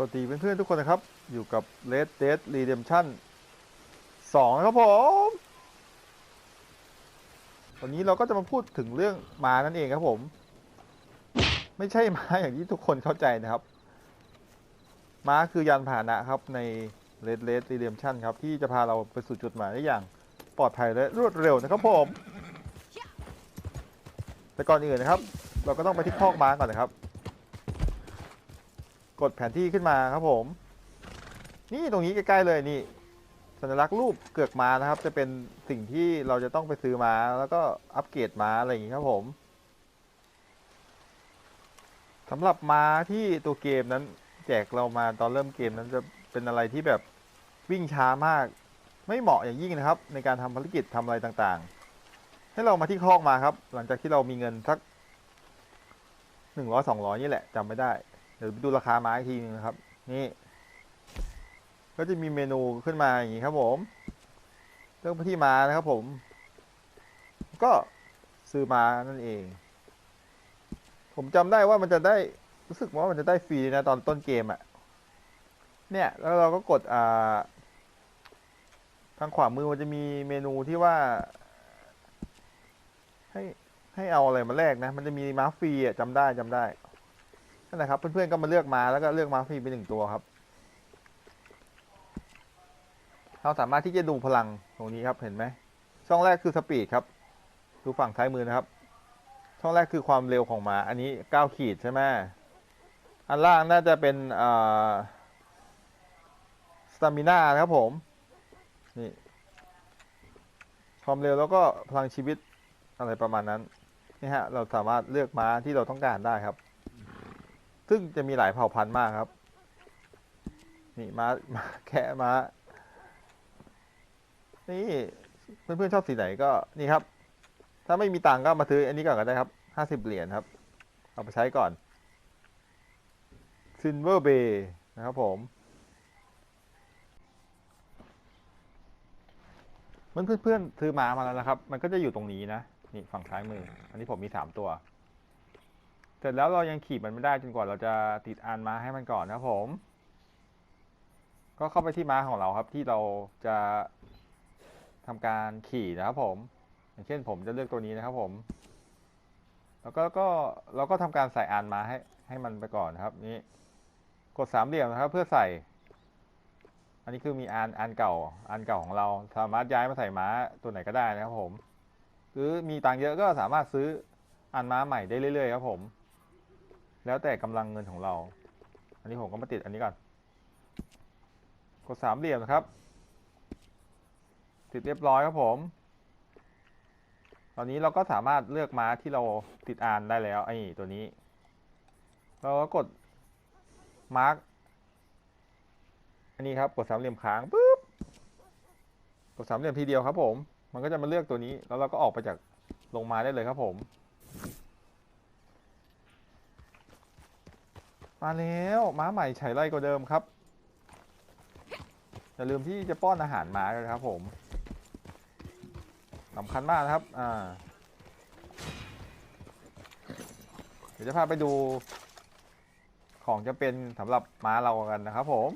วัสดีเพื่อนๆทุกคนนะครับ อยู่กับ Red Dead Redemption 2 ครับผม วันนี้เราก็จะมาพูดถึงเรื่องม้านั่นเองครับผม ไม่ใช่ม้าอย่างที่ทุกคนเข้าใจนะครับ ม้าคือยานพาหนะครับใน Red Dead Redemption ครับ ที่จะพาเราไปสู่จุดหมายได้อย่างปลอดภัยและรวดเร็วนะครับผม แต่ก่อนอื่นนะครับ เราก็ต้องไปที่คอกม้าก่อนนะครับ กดแผนที่ขึ้นมาครับผม นี่ตรงนี้ใกล้ๆเลยนี่ สัญลักษณ์รูปเกือกม้านะครับ จะเป็นสิ่งที่เราจะต้องไปซื้อมาแล้วก็อัปเกรดม้าอะไรอย่างนี้ครับผมสำหรับม้าที่ตัวเกมนั้น แจกเรามาตอนเริ่มเกมนั้นจะเป็นอะไรที่แบบวิ่งช้ามาก ไม่เหมาะอย่างยิ่งนะครับ ในการทำภารกิจทำอะไรต่างๆ ให้เรามาที่คลอกมาครับ หลังจากที่เรามีเงินสักหนึ่งร้อยสองร้อยนี่แหละจำไม่ได้ เดี๋ยวไปดูราคาไม้อีกทีนึงนะครับ นี่ ก็จะมีเมนูขึ้นมาอย่างนี้ครับผม เรื่องที่มานะครับผม ก็ซื้อมานั่นเอง ผมจำได้ว่ามันจะได้รู้สึกว่ามันจะได้ฟรีนะตอนต้นเกมอะ่ะ เนี่ย แล้วเราก็กดอ่าทางขวามือมันจะมีเมนูที่ว่า ให้ให้เอาอะไรมาแลกนะ มันจะมีม้าฟรีอะจำได้จำได้ นั่นแหละครับเพื่อนๆก็มาเลือกมาแล้วก็เลือกมาฟรีไปหนึ่งตัวครับ เราสามารถที่จะดูพลังตรงนี้ครับเห็นไหมช่องแรกคือสปีดครับ ดูฝั่งซ้ายมือนะครับ ช่องแรกคือความเร็วของม้าอันนี้เก้าขีดใช่ไหมอันล่างน่าจะเป็นสตามิน่านะครับผมนี่ความเร็วแล้วก็พลังชีวิตอะไรประมาณนั้นนี่ฮะเราสามารถเลือกม้าที่เราต้องการได้ครับ ซึ่งจะมีหลายเผ่าพันธุ์มากครับ นี่มามาแค่มานี่เพื่อนๆชอบสีไหนก็นี่ครับ ถ้าไม่มีตังก็มาซื้ออันนี้ก่อนก็ได้ครับห้าสิบเหรียญครับ เอาไปใช้ก่อน Silver Bay นะครับผมเพื่อนเพื่อนๆซื้อมามาแล้วนะครับ มันก็จะอยู่ตรงนี้นะ นี่ฝั่งซ้ายมือ อันนี้ผมมีสามตัว เสร็จแล้วเรายังขี่มันไม่ได้จนกว่าเราจะติดอันมาให้มันก่อนนะครับผม ก็เข้าไปที่ม้าของเราครับที่เราจะทำการขี่นะครับผม อย่างเช่นผมจะเลือกตัวนี้นะครับผม แล้วก็ก็เราก็ทำการใส่อันมาให้ให้มันไปก่อนนะครับ นี่กดสามเหลี่ยมนะครับเพื่อใส่ อันนี้คือมีอันอันเก่า อันเก่าของเราสามารถย้ายมาใส่ม้าตัวไหนก็ได้นะครับผม หรือมีตังค์เยอะก็สามารถซื้ออันม้าใหม่ได้เรื่อยๆครับผม แล้วแต่กำลังเงินของเรา อันนี้ผมก็มาติดอันนี้ก่อน กดสามเหลี่ยมนะครับ ติดเรียบร้อยครับผม ตอนนี้เราก็สามารถเลือกม้าที่เราติดอ่านได้แล้วไอ้ตัวนี้ เราก็กดมาร์กอันนี้ครับ กดสามเหลี่ยมค้างปุ๊บ กดสามเหลี่ยมทีเดียวครับผม มันก็จะมาเลือกตัวนี้ แล้วเราก็ออกไปจากลงมาได้เลยครับผม มาแล้วม้าใหม่ไฉไล่กว่าเดิมครับอย่าลืมที่จะป้อนอาหารม้ากันครับผมสำคัญมากนะครับอ่าเดี๋ยวจะพาไปดูของจะเป็นสำหรับม้าเรากันนะครับผม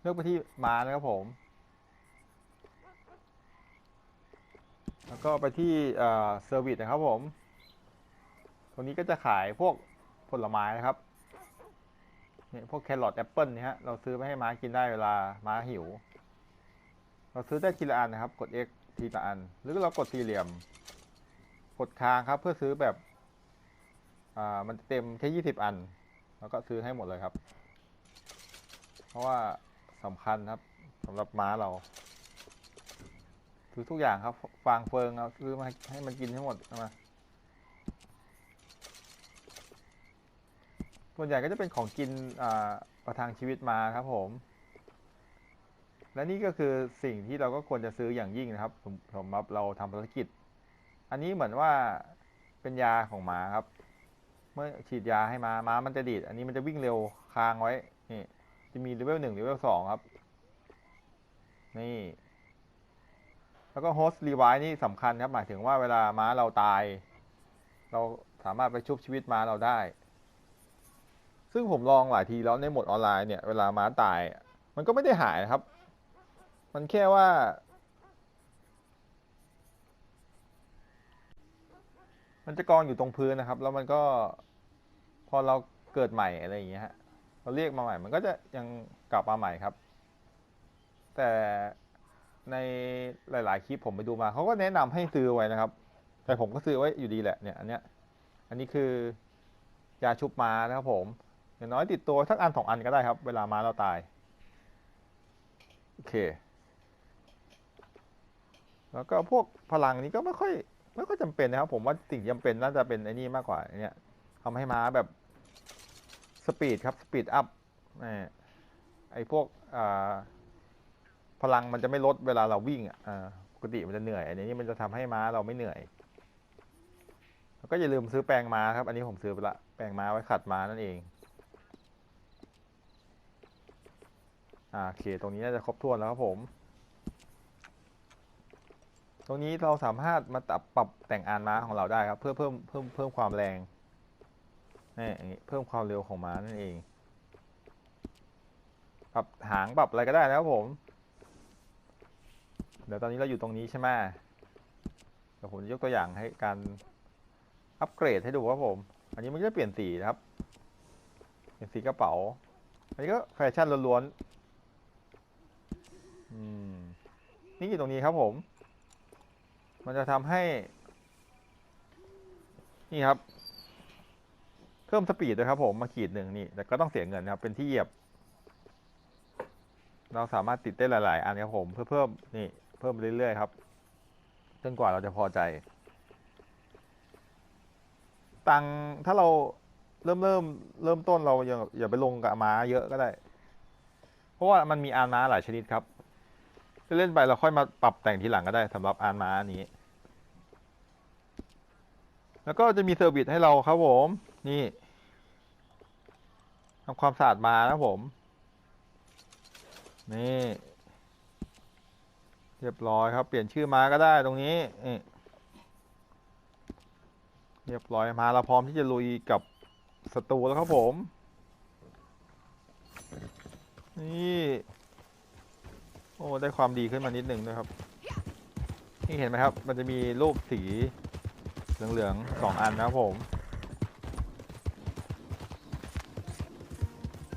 เลือกไปที่ม้านะครับผม แล้วก็ไปที่เซอร์วิสนะครับผม ตรงนี้ก็จะขายพวกผลไม้นะครับนี่พวกแครอทแอปเปิลเนี่ยฮะเราซื้อไปให้ม้ากินได้เวลาม้าหิว เราซื้อได้ทีละอันนะครับ กด X ทีละอัน หรือเรากดสี่เหลี่ยม กดค้างครับ เพื่อซื้อแบบอ่ามันเต็มแค่ยี่สิบอัน แล้วก็ซื้อให้หมดเลยครับ เพราะว่าสำคัญครับสำหรับม้าเราซื้อทุกอย่างครับ ฟางเฟิงเอาซื้อมาให้มันกินให้หมดมา ส่วนใหญ่ก็จะเป็นของกินประทังชีวิตมาครับผม และนี่ก็คือสิ่งที่เราก็ควรจะซื้ออย่างยิ่งนะครับสำสำหรับเราทำภารกิจ อันนี้เหมือนว่าเป็นยาของหมาครับ เมื่อฉีดยาให้มาม้ามันจะดีด อันนี้มันจะวิ่งเร็วค้างไว้นี่จะมีเลเวลหนึ่งเลเวลสองครับ นี่ แล้วก็โฮสต์รีไวท์นี่สำคัญครับ หมายถึงว่าเวลาม้าเราตาย เราสามารถไปชุบชีวิตม้าเราได้ ซึ่งผมลองหลายทีแล้วในโหมดออนไลน์เนี่ยเวลาม้าตาย มันก็ไม่ได้หายนะครับ มันแค่ว่า มันจะกองอยู่ตรงพื้นนะครับ แล้วมันก็พอเราเกิดใหม่อะไรอย่างเงี้ยฮะเราเรียกมาใหม่มันก็จะยังกลับมาใหม่ครับ แต่ในหลาย ๆ คลิปผมไปดูมาเขาก็แนะนำให้ซื้อไว้นะครับ แต่ผมก็ซื้อไว้อยู่ดีแหละเนี่ยอันเนี้ยอันนี้คือยาชุบม้านะครับผม อย่างน้อยติดตัวสักอันสองอันก็ได้ครับ เวลาม้าเราตาย โอเค แล้วก็พวกพลังนี้ก็ไม่ค่อยไม่ค่อยจำเป็นนะครับ ผมว่าสิ่งจำเป็นน่าจะเป็นไอ้นี่มากกว่าเนี่ยทำให้ม้าแบบสปีดครับสปีดอัพไอ้พวกพลังมันจะไม่ลดเวลาเราวิ่งอะปกติมันจะเหนื่อยอันนี้มันจะทำให้ม้าเราไม่เหนื่อย แล้วก็อย่าลืมซื้อแปรงม้าครับ อันนี้ผมซื้อไปละแปรงม้าไว้ขัดม้านั่นเอง อ่าโอเคตรงนี้น่าจะครบถ้วนแล้วครับผม ตรงนี้เราสามารถมาตับปรับแต่งอานม้าของเราได้ครับ เพื่อเพิ่มเพิ่มเพิ่มความแรงนี่อย่างนี้เพิ่มความเร็วของม้านั่นเอง ปรับหางปรับอะไรก็ได้นะครับผม เดี๋ยวตอนนี้เราอยู่ตรงนี้ใช่ไหมเดี๋ยวผมจะยกตัวอย่างให้การอัปเกรดให้ดูครับผม อันนี้มันจะเปลี่ยนสีนะครับ เปลี่ยนสีกระเป๋า อันนี้ก็แฟชั่นล้วน นี่อยู่ตรงนี้ครับผม มันจะทำให้ นี่ครับ เพิ่มสปีดด้วยครับ ผมมาขีดหนึ่งนี่ แต่ก็ต้องเสียเงินนะครับ เป็นที่เหยียบ เราสามารถติดได้หลาย ๆ อันครับผมเพื่อเพิ่มนี่ เพิ่มไปเรื่อย ๆ ครับจนกว่าเราจะพอใจ ตังค์ถ้าเราเริ่มเริ่มเริ่มต้นเราอย่าอย่าไปลงกับม้าเยอะก็ได้ เพราะว่ามันมีอานม้าหลายชนิดครับ เล่นไปเราค่อยมาปรับแต่งทีหลังก็ได้สำหรับอานม้าอันนี้ แล้วก็จะมีเซอร์วิสให้เราครับผม นี่ทำความสะอาดมานะผม นี่ เรียบร้อยครับ เปลี่ยนชื่อม้าก็ได้ตรงนี้เรียบร้อยมาเราพร้อมที่จะลุยกับศัตรูแล้วครับผม นี่ โอ้ได้ความดีขึ้นมานิดหนึ่งด้วยครับ นี่เห็นไหมครับ มันจะมีรูปสีเหลืองๆสองอันนะครับผม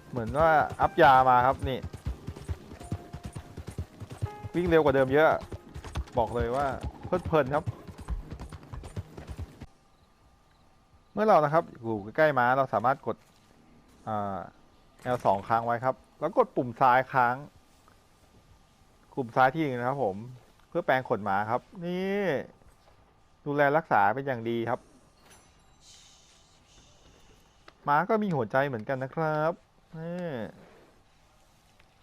เหมือนว่าอัพยามาครับนี่ วิ่งเร็วกว่าเดิมเยอะ บอกเลยว่าเพลิดเพลินครับ เมื่อเรานะครับอยู่ใกล้ๆม้าเราสามารถกดอ่า L2 ค้างไว้ครับ แล้วกดปุ่มซ้ายค้าง กลุ่มซ้ายที่หนึ่งนะครับผมเพื่อแปลงขนหมาครับ นี่ ดูแลรักษาเป็นอย่างดีครับหมาก็มีหัวใจเหมือนกันนะครับนี่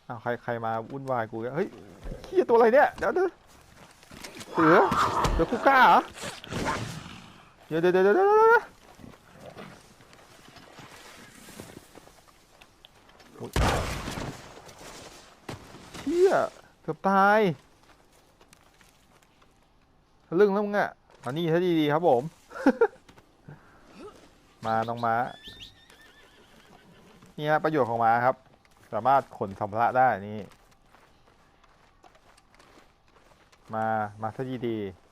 อ้าวใครใครมาวุ่นวายกูเฮ้ยขี้ตัวอะไรเนี่ยเดี๋ยวเดี๋ยวเสือเสือคุก้าเหรอเดี๋ยวเดี๋ยวเดี๋ยวเดี๋ยวเดี๋ยวโอ๊ยเชี่ย เกือบตายทะลึ่งแล้วมึงอะมานี่ถ้าดีๆครับผม มาน้องม้า นี่ฮะประโยชน์ของม้าครับ สามารถขนสัมภาระได้นี่ มา มาซะดีๆ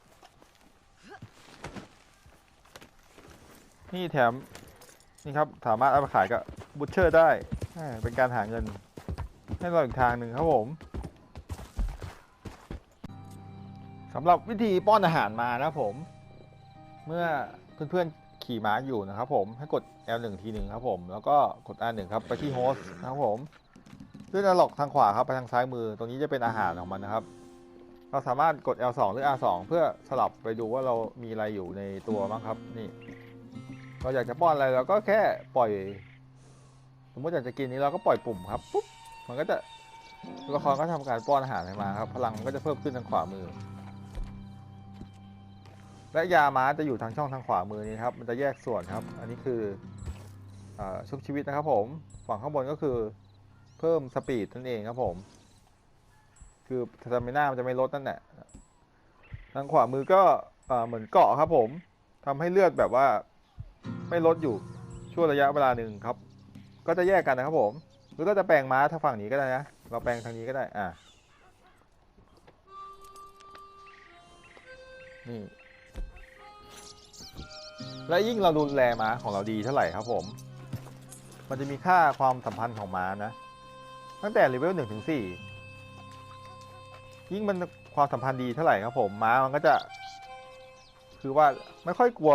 นี่แถม นี่ครับ สามารถเอาไปขายกับบูชเชอร์ได้แหม่เป็นการหาเงิน ให้เราอีกทางหนึ่งครับผม สำหรับวิธีป้อนอาหารมานะครับผม เมื่อเพื่อนๆขี่ม้าอยู่นะครับผมให้กด L1 ทีหนึ่งครับผม แล้วก็กด R1 ครับไปที่โฮสต์นะครับผมเลื่อนอล็อกทางขวาครับไปทางซ้ายมือ ตรงนี้จะเป็นอาหารของมันนะครับ เราสามารถกด L2 หรือ R2 เพื่อสลับไปดูว่าเรามีอะไรอยู่ในตัวบ้างครับนี่เราอยากจะป้อนอะไรเราก็แค่ปล่อย สมมติอยากจะกินนี้เราก็ปล่อยปุ่มครับปุ๊บมันก็จะตัวละครก็ทำการป้อนอาหารให้มาครับ พลังมันก็จะเพิ่มขึ้นทางขวามือ และยาม้าจะอยู่ทางช่องทางขวามือนี้ครับมันจะแยกส่วนครับ อันนี้คืออชุบชีวิตนะครับ ผมฝั่งข้างบนก็คือเพิ่มสปีดนั่นเองครับผม คือสตามิน่ามันจะไม่ลดนั่นแหละทางขวามือก็อ่าเหมือนเกาะครับ ผมทำให้เลือดแบบว่าไม่ลดอยู่ช่วงระยะเวลาหนึ่งครับ ก็จะแยกกันนะครับผมหรือก็จะแปลงม้าทางฝั่งนี้ก็ได้นะเราแปลงทางนี้ก็ได้อ่านี่ และยิ่งเราดูแลม้าของเราดีเท่าไหร่ครับผม มันจะมีค่าความสัมพันธ์ของม้านะ ตั้งแต่เลเวลหนึ่งถึงสี่ยิ่งมันความสัมพันธ์ดีเท่าไหร่ครับผมม้ามันก็จะ คือว่าไม่ค่อยกลัว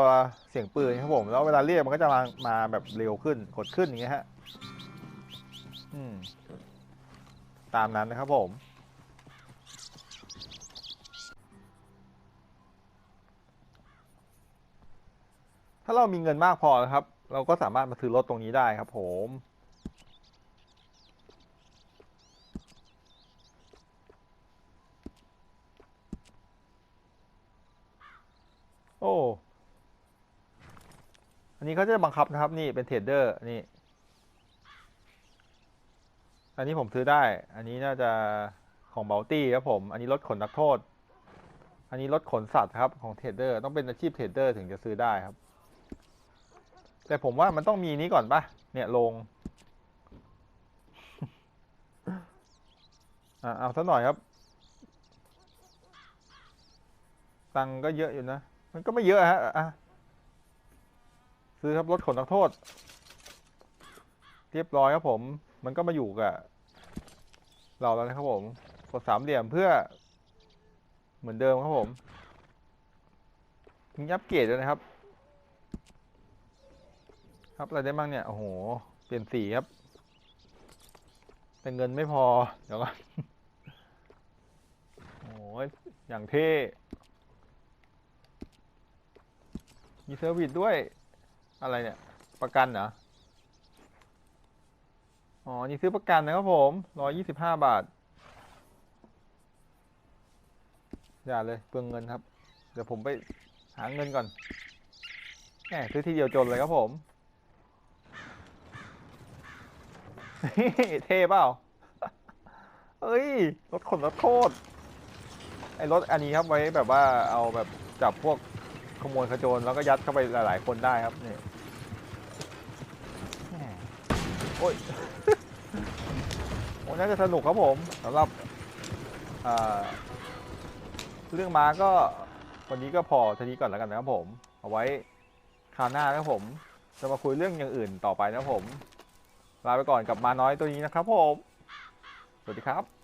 เสียงปืนครับผม แล้วเวลาเรียกมันก็จะมามาแบบเร็วขึ้นกดขึ้นอย่างเงี้ยฮะตามนั้นนะครับผม ถ้าเรามีเงินมากพอนะครับ เราก็สามารถมาซื้อรถตรงนี้ได้ครับ ผมโอ้ อันนี้เขาจะบังคับนะครับ นี่เป็นเทรดเดอร์นี่ อันนี้ผมซื้อได้ อันนี้น่าจะของเบลตี้ครับผม อันนี้รถขนนักโทษ อันนี้รถขนสัตว์ครับของเทรดเดอร์ ต้องเป็นอาชีพเทรดเดอร์ถึงจะซื้อได้ครับ แต่ผมว่ามันต้องมีนี้ก่อนปะเนี่ยลงอะเอาสักหน่อยครับ ตังก็เยอะอยู่นะ มันก็ไม่เยอะฮะอะซื้อครับรถขนนักโทษ เรียบร้อยครับผม มันก็มาอยู่กับ เราแล้วนะครับผมกดสามเหลี่ยมเพื่อ เหมือนเดิมครับผมมีอัปเกรดด้วยนะครับ ครับอะไรได้บ้างเนี่ย โอ้โห เปลี่ยนสีครับ แต่เงินไม่พอ เดี๋ยวก่อนโอ้ยอย่างเท่ มีเซอร์วิสด้วย อะไรเนี่ย ประกันเหรอ อ๋อ นี่ซื้อประกันนะครับผมร้อยยี่สิบห้าบาท อย่าเลยเปลืองเงินครับ เดี๋ยวผมไปหาเงินก่อนแหมซื้อทีเดียวจนเลยครับผม เท่เปล่าเอ้ย รถขนรถโทษไอ้รถอันนี้ครับไว้แบบว่าเอาแบบจับพวกขโมยขโจรแล้วก็ยัดเข้าไปหลาย ๆ คนได้ครับนี่โอ้ยโอ้น่าจะสนุกครับผมสำหรับเรื่องม้าก็วันนี้ก็พอเท่านี้ก่อนแล้วกันนะครับผม เอาไว้คราวหน้านะครับผม จะมาคุยเรื่องอย่างอื่นต่อไปนะครับผม ลาไปก่อนกับมาน้อยตัวนี้นะครับผม สวัสดีครับ